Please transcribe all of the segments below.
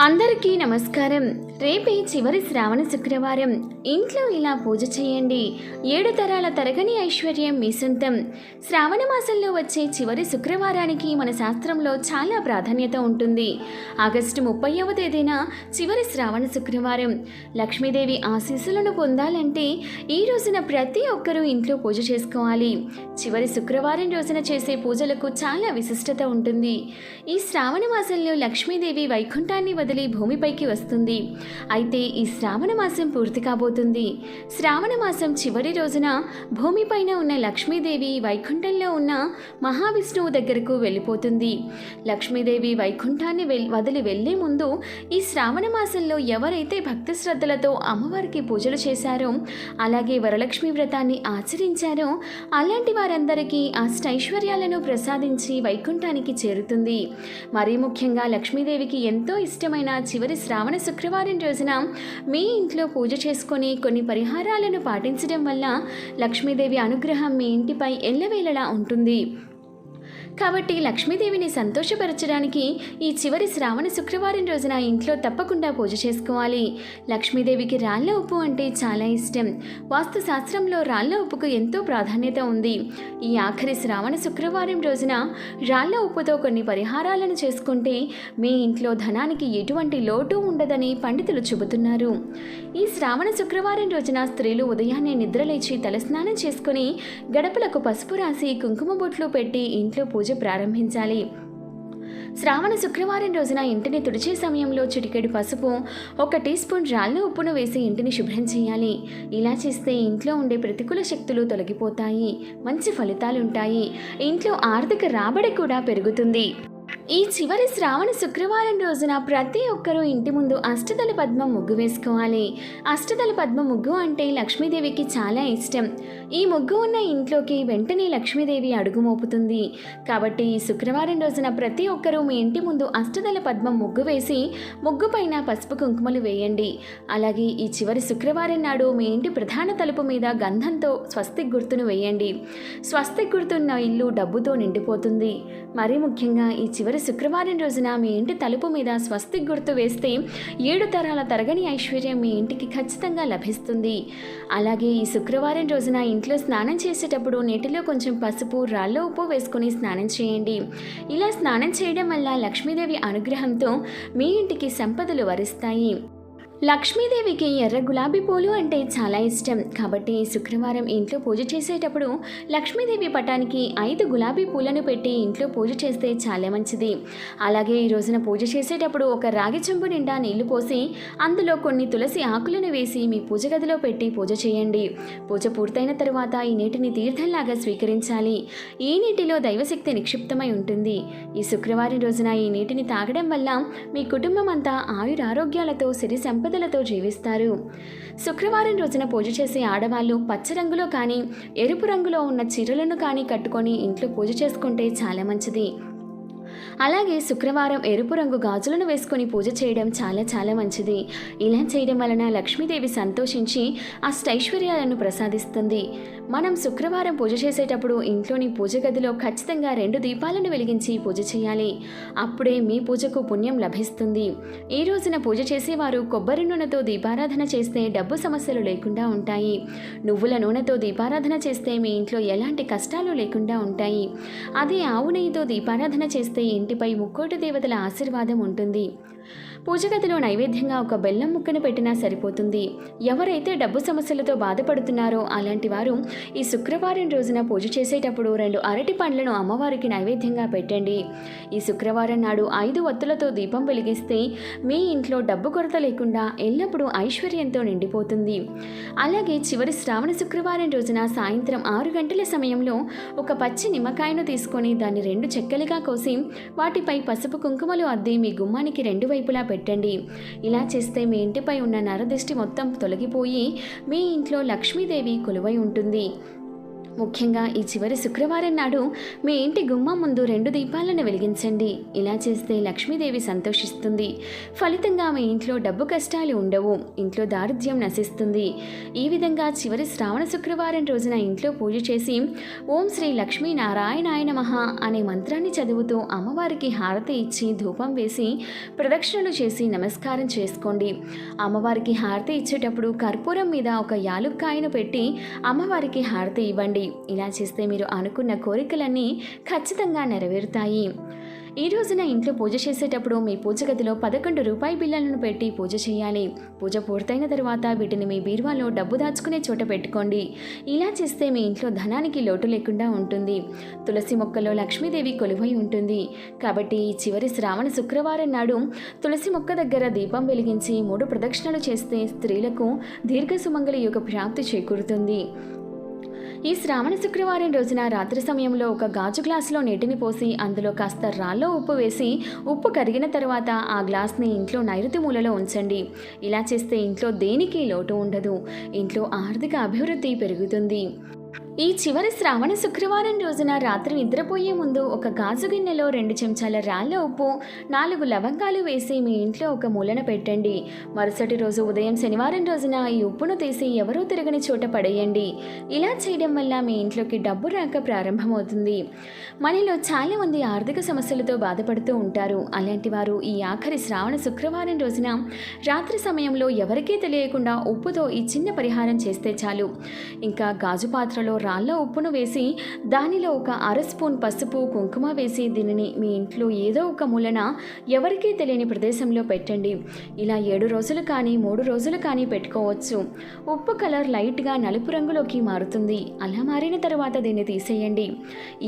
అందరికీ నమస్కారం. రేపే చివరి శ్రావణ శుక్రవారం. ఇంట్లో ఇలా పూజ చేయండి. ఏడు తరాల తరగని ఐశ్వర్యం మీ సొంతం. శ్రావణ మాసంలో వచ్చే చివరి శుక్రవారానికి మన శాస్త్రంలో చాలా ప్రాధాన్యత ఉంటుంది. ఆగస్టు ముప్పైవ తేదీన చివరి శ్రావణ శుక్రవారం. లక్ష్మీదేవి ఆశీస్సులను పొందాలంటే ఈ రోజున ప్రతి ఒక్కరూ ఇంట్లో పూజ చేసుకోవాలి. చివరి శుక్రవారం రోజున చేసే పూజలకు చాలా విశిష్టత ఉంటుంది. ఈ శ్రావణ మాసంలో లక్ష్మీదేవి వైకుంఠాన్ని వదిలి భూమిపైకి వస్తుంది. అయితే ఈ శ్రావణ మాసం పూర్తి కాబోతుంది. శ్రావణ మాసం చివరి రోజున భూమిపైన ఉన్న లక్ష్మీదేవి వైకుంఠంలో ఉన్న మహావిష్ణువు దగ్గరకు వెళ్ళిపోతుంది. లక్ష్మీదేవి వైకుంఠాన్ని వెల్ వదిలి వెళ్ళే ముందు ఈ శ్రావణ మాసంలో ఎవరైతే భక్తి శ్రద్ధలతో అమ్మవారికి పూజలు చేశారో అలాగే వరలక్ష్మి వ్రతాన్ని ఆచరించారో అలాంటి వారందరికీ అష్టైశ్వర్యాలను ప్రసాదించి వైకుంఠానికి చేరుతుంది. మరీ ముఖ్యంగా లక్ష్మీదేవికి ఎంతో ఇష్టమైన చివరి శ్రావణ శుక్రవారం రోజున మీ ఇంట్లో పూజ చేసుకొని కొన్ని పరిహారాలను పాటించడం వల్ల లక్ష్మీదేవి అనుగ్రహం మీ ఇంటిపై ఎల్లవేళలా ఉంటుంది. కాబట్టి లక్ష్మీదేవిని సంతోషపరచడానికి ఈ చివరి శ్రావణ శుక్రవారం రోజున ఇంట్లో తప్పకుండా పూజ చేసుకోవాలి. లక్ష్మీదేవికి రాళ్ళ ఉప్పు అంటే చాలా ఇష్టం. వాస్తు శాస్త్రంలో రాళ్ళ ఉప్పుకు ఎంతో ప్రాధాన్యత ఉంది. ఈ ఆఖరి శ్రావణ శుక్రవారం రోజున రాళ్ళ ఉప్పుతో కొన్ని పరిహారాలను చేసుకుంటే మీ ఇంట్లో ధనానికి ఎటువంటి లోటు ఉండదని పండితులు చెబుతున్నారు. ఈ శ్రావణ శుక్రవారం రోజున స్త్రీలు ఉదయాన్నే నిద్రలేచి తలస్నానం చేసుకుని గడపలకు పసుపు రాసి కుంకుమ బొట్లు పెట్టి ఇంట్లో పూజ పూజ ప్రారంభించాలి. శ్రావణ శుక్రవారం రోజున ఇంటిని తుడిచే సమయంలో చిటికెడు పసుపు ఒక టీ స్పూన్ రాళ్ళ ఉప్పును వేసి ఇంటిని శుభ్రం చేయాలి. ఇలా చేస్తే ఇంట్లో ఉండే ప్రతికూల శక్తులు తొలగిపోతాయి. మంచి ఫలితాలుంటాయి. ఇంట్లో ఆర్థిక రాబడి కూడా పెరుగుతుంది. ఈ చివరి శ్రావణ శుక్రవారం రోజున ప్రతి ఒక్కరూ ఇంటి ముందు అష్టదళ పద్మ ముగ్గు వేసుకోవాలి. అష్టదళ పద్మ ముగ్గు అంటే లక్ష్మీదేవికి చాలా ఇష్టం. ఈ ముగ్గు ఉన్న ఇంట్లోకి వెంటనే లక్ష్మీదేవి అడుగు మోపుతుంది. కాబట్టి ఈ శుక్రవారం రోజున ప్రతి ఒక్కరూ మీ ఇంటి ముందు అష్టదళ పద్మం ముగ్గు వేసి ముగ్గు పైన పసుపు కుంకుమలు వేయండి. అలాగే ఈ చివరి శుక్రవారం నాడు మీ ఇంటి ప్రధాన తలుపు మీద గంధంతో స్వస్తిక్ గుర్తును వేయండి. స్వస్తిక్ గుర్తున్న ఇల్లు డబ్బుతో నిండిపోతుంది. మరీ ముఖ్యంగా ఈ చివరి శుక్రవారం రోజున మీ ఇంటి తలుపు మీద స్వస్తిక్ గుర్తు వేస్తే ఏడు తరాల తరగని ఐశ్వర్యం మీ ఇంటికి ఖచ్చితంగా లభిస్తుంది. అలాగే ఈ శుక్రవారం రోజున ఇంట్లో స్నానం చేసేటప్పుడు నీటిలో కొంచెం పసుపు రాళ్ళ ఉప్పు వేసుకొని స్నానం చేయండి. ఇలా స్నానం చేయడం వల్ల లక్ష్మీదేవి అనుగ్రహంతో మీ ఇంటికి సంపదలు వరిస్తాయి. లక్ష్మీదేవికి ఎర్ర గులాబీ పూలు అంటే చాలా ఇష్టం. కాబట్టి శుక్రవారం ఇంట్లో పూజ చేసేటప్పుడు లక్ష్మీదేవి పటానికి ఐదు గులాబీ పూలను పెట్టి ఇంట్లో పూజ చేస్తే చాలా మంచిది. అలాగే ఈ రోజున పూజ చేసేటప్పుడు ఒక రాగి చెంబు నిండా నీళ్ళు పోసి అందులో కొన్ని తులసి ఆకులను వేసి మీ పూజ గదిలో పెట్టి పూజ చేయండి. పూజ పూర్తయిన తరువాత ఈ నీటిని తీర్థంలాగా స్వీకరించాలి. ఈ నీటిలో దైవశక్తి నిక్షిప్తమై ఉంటుంది. ఈ శుక్రవారం రోజున ఈ నీటిని తాగడం వల్ల మీ కుటుంబం అంతా ఆయురారోగ్యాలతో సిరి పట్టుదలతో జీవిస్తారు. శుక్రవారం రోజున పూజ చేసే ఆడవాళ్ళు పచ్చ రంగులో కానీ ఎరుపు రంగులో ఉన్న చీరలను కానీ కట్టుకొని ఇంట్లో పూజ చేసుకుంటే చాలా మంచిది. అలాగే శుక్రవారం ఎరుపు రంగు గాజులను వేసుకొని పూజ చేయడం చాలా చాలా మంచిది. ఇలా చేయడం వలన లక్ష్మీదేవి సంతోషించి అష్టైశ్వర్యాలను ప్రసాదిస్తుంది. మనం శుక్రవారం పూజ చేసేటప్పుడు ఇంట్లోని పూజ గదిలో ఖచ్చితంగా రెండు దీపాలను వెలిగించి పూజ చేయాలి. అప్పుడే మీ పూజకు పుణ్యం లభిస్తుంది. ఈ రోజున పూజ చేసేవారు కొబ్బరి నూనెతో దీపారాధన చేస్తే డబ్బు సమస్యలు లేకుండా ఉంటాయి. నువ్వుల నూనెతో దీపారాధన చేస్తే మీ ఇంట్లో ఎలాంటి కష్టాలు లేకుండా ఉంటాయి. అదే ఆవు నెయ్యితో దీపారాధన చేస్తే ఇంటిపై ముక్కోటి దేవతల ఆశీర్వాదం ఉంటుంది. పూజ గదిలో నైవేద్యంగా ఒక బెల్లం ముక్కను పెట్టినా సరిపోతుంది. ఎవరైతే డబ్బు సమస్యలతో బాధపడుతున్నారో అలాంటి వారు ఈ శుక్రవారం రోజున పూజ చేసేటప్పుడు రెండు అరటి పండ్లను అమ్మవారికి నైవేద్యంగా పెట్టండి. ఈ శుక్రవారం నాడు ఐదు ఒత్తులతో దీపం వెలిగిస్తే మీ ఇంట్లో డబ్బు కొరత లేకుండా ఎల్లప్పుడూ ఐశ్వర్యంతో నిండిపోతుంది. అలాగే చివరి శ్రావణ శుక్రవారం రోజున సాయంత్రం ఆరు గంటల సమయంలో ఒక పచ్చి నిమ్మకాయను తీసుకొని దాన్ని రెండు చెక్కలుగా కోసి వాటిపై పసుపు కుంకుమలు అద్ది మీ గుమ్మానికి రెండు వైపులా పెట్టండి. ఇలా చేస్తే మీ ఇంటిపై ఉన్న నరదిష్టి మొత్తం తొలగిపోయి మీ ఇంట్లో లక్ష్మీదేవి కొలువై ఉంటుంది. ముఖ్యంగా ఈ చివరి శుక్రవారం నాడు మీ ఇంటి గుమ్మం ముందు రెండు దీపాలను వెలిగించండి. ఇలా చేస్తే లక్ష్మీదేవి సంతోషిస్తుంది. ఫలితంగా మీ ఇంట్లో డబ్బు కష్టాలు ఉండవు. ఇంట్లో దారిద్ర్యం నశిస్తుంది. ఈ విధంగా చివరి శ్రావణ శుక్రవారం రోజున ఇంట్లో పూజ చేసి ఓం శ్రీ లక్ష్మీ నారాయణాయ నమః అనే మంత్రాన్ని చదువుతూ అమ్మవారికి హారతి ఇచ్చి ధూపం వేసి ప్రదక్షిణలు చేసి నమస్కారం చేసుకోండి. అమ్మవారికి హారతి ఇచ్చేటప్పుడు కర్పూరం మీద ఒక యాలుక్కాయను పెట్టి అమ్మవారికి హారతి ఇవ్వండి. ఇలా చేస్తే మీరు అనుకున్న కోరికలన్నీ ఖచ్చితంగా నెరవేరుతాయి. ఈ రోజున ఇంట్లో పూజ చేసేటప్పుడు మీ పూజ గదిలో పదకొండు రూపాయి బిళ్ళలను పెట్టి పూజ చేయాలి. పూజ పూర్తయిన తర్వాత వీటిని మీ బీరువాలో డబ్బు దాచుకునే చోట పెట్టుకోండి. ఇలా చేస్తే మీ ఇంట్లో ధనానికి లోటు లేకుండా ఉంటుంది. తులసి మొక్కలో లక్ష్మీదేవి కొలువై ఉంటుంది. కాబట్టి చివరి శ్రావణ శుక్రవారం నాడు తులసి మొక్క దగ్గర దీపం వెలిగించి మూడు ప్రదక్షిణలు చేస్తే స్త్రీలకు దీర్ఘ సుమంగళ యొక్క ప్రాప్తి చేకూరుతుంది. ఈ శ్రావణ శుక్రవారం రోజున రాత్రి సమయంలో ఒక గాజు గ్లాసులో నీటిని పోసి అందులో కాస్త రాళ్ళలో ఉప్పు వేసి ఉప్పు కరిగిన తర్వాత ఆ గ్లాస్ని ఇంట్లో నైరుతి మూలలో ఉంచండి. ఇలా చేస్తే ఇంట్లో దేనికి లోటు ఉండదు? ఇంట్లో ఆర్థిక అభివృద్ధి పెరుగుతుంది. ఈ చివరి శ్రావణ శుక్రవారం రోజున రాత్రి నిద్రపోయే ముందు ఒక గాజు గిన్నెలో రెండు చెంచాల రాళ్ళ ఉప్పు నాలుగు లవంగాలు వేసి మీ ఇంట్లో ఒక మూలన పెట్టండి. మరుసటి రోజు ఉదయం శనివారం రోజున ఈ ఉప్పును తీసి ఎవరూ తిరగని చోట పడేయండి. ఇలా చేయడం వల్ల మీ ఇంట్లోకి డబ్బు రాక ప్రారంభమవుతుంది. మనలో చాలామంది ఆర్థిక సమస్యలతో బాధపడుతూ ఉంటారు. అలాంటి వారు ఈ ఆఖరి శ్రావణ శుక్రవారం రోజున రాత్రి సమయంలో ఎవరికీ తెలియకుండా ఉప్పుతో ఈ చిన్న పరిహారం చేస్తే చాలు. ఇంకా గాజు పాత్రలో రాళ్ళ ఉప్పును వేసి దానిలో ఒక అర స్పూన్ పసుపు కుంకుమ వేసి దీనిని మీ ఇంట్లో ఏదో ఒక మూలన ఎవరికీ తెలియని ప్రదేశంలో పెట్టండి. ఇలా ఏడు రోజులు కానీ మూడు రోజులు కానీ పెట్టుకోవచ్చు. ఉప్పు కలర్ లైట్గా నలుపు రంగులోకి మారుతుంది. అలా మారిన తర్వాత దీన్ని తీసేయండి.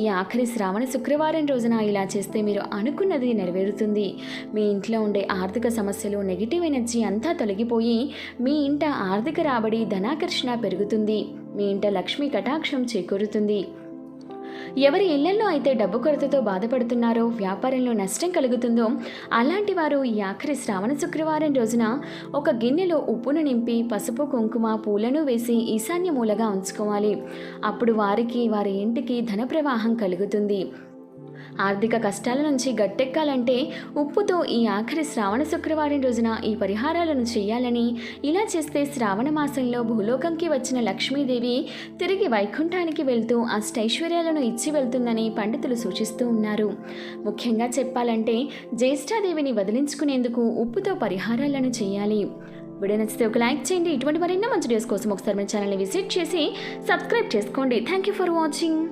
ఈ ఆఖరి శ్రావణ శుక్రవారం రోజున ఇలా చేస్తే మీరు అనుకున్నది నెరవేరుతుంది. మీ ఇంట్లో ఉండే ఆర్థిక సమస్యలు నెగిటివ్ ఎనర్జీ అంతా తొలగిపోయి మీ ఇంట ఆర్థిక రాబడి ధనాకర్షణ పెరుగుతుంది. మీ ఇంట లక్ష్మీ కటాక్షం చేకూరుతుంది. ఎవరి ఇళ్ళలో అయితే డబ్బు కొరతతో బాధపడుతున్నారో వ్యాపారంలో నష్టం కలుగుతుందో అలాంటి వారు ఈ ఆఖరి శ్రావణ శుక్రవారం రోజున ఒక గిన్నెలో ఉప్పును నింపి పసుపు కుంకుమ పూలను వేసి ఈశాన్య మూలగా ఉంచుకోవాలి. అప్పుడు వారికి వారి ఇంటికి ధన ప్రవాహం కలుగుతుంది. ఆర్థిక కష్టాల నుంచి గట్టెక్కాలంటే ఉప్పుతో ఈ ఆఖరి శ్రావణ శుక్రవారం రోజున ఈ పరిహారాలను చేయాలని ఇలా చేస్తే శ్రావణ మాసంలో భూలోకంకి వచ్చిన లక్ష్మీదేవి తిరిగి వైకుంఠానికి వెళ్తూ అష్టైశ్వర్యాలను ఇచ్చి వెళ్తుందని పండితులు సూచిస్తూ ఉన్నారు. ముఖ్యంగా చెప్పాలంటే జ్యేష్ఠాదేవిని వదిలించుకునేందుకు ఉప్పుతో పరిహారాలను చేయాలి. వీడియో నచ్చితే ఒక లైక్ చేయండి. ఇటువంటి మరెన్నో మంచి డేస్ కోసం ఒకసారి మన ఛానల్ని విజిట్ చేసి సబ్స్క్రైబ్ చేసుకోండి. Thank you for watching